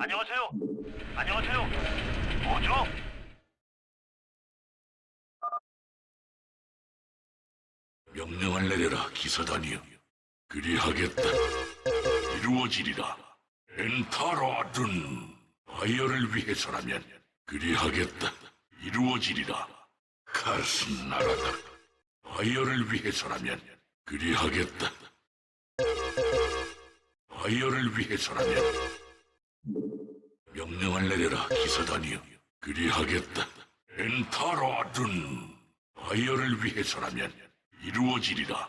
안녕하세요. 안녕하세요. 뭐죠? 명령을 내려라 기사단이여. 그리하겠다. 이루어지리라. 엔타라든 바이어를 위해서라면 그리하겠다. 이루어지리라. 가슴 나라다. 바이어를 위해서라면 그리하겠다. 바이어를 위해서라면 명령을 내려라 기사단이여. 그리하겠다. 엔타라든 바이어를 위해서라면 이루어지리라.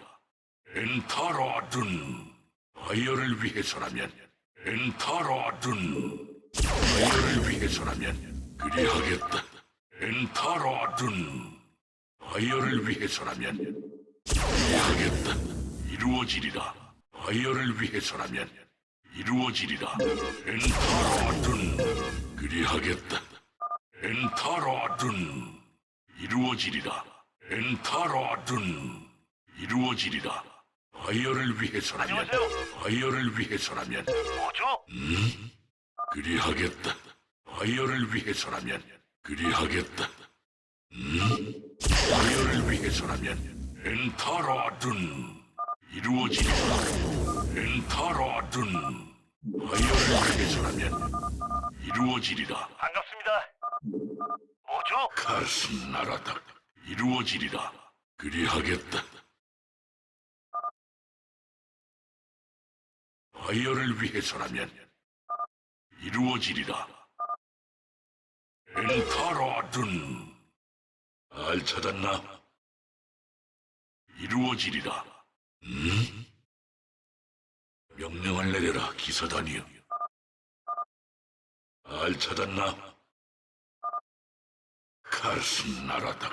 엔타라든 바이어를 위해서라면 엔타라든 바이어를 위해서라면 그리하겠다. 엔타라든 바이어를 위해서라면 그리하겠다. 이루어지리라. 바이어를 위해서라면 이루어지리라. 엔타라든 하겠다. 엔타라든 이루어지리라. 엔타라든 이루어지리라. 바이어를 위해서라면. 바이어를 위해서라면 뭐죠? 그리하겠다. 바이어를 위해서라면 그리하겠다. 음? 바이어를 위해서라면 엔타라든 이루어지리라. 엔타라든 바이어를 위해서라면 이루어지리라. 반갑습니다. 뭐죠? 가슴 나라다. 이루어지리라. 그리하겠다. 바이어를 위해서라면 이루어지리라. 엔타라든 알 찾았나? 이루어지리라. 음? 명령을 내려라 기사단이여 알 찾았나 가슴 나라다.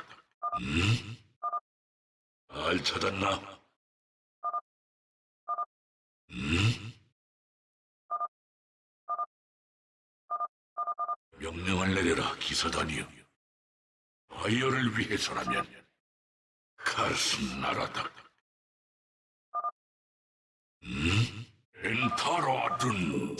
음? 알 찾았나? 음? 명령을 내려라, 기사단이여. 바이어를 위해서라면 가슴 나라다. 음? 엔타라든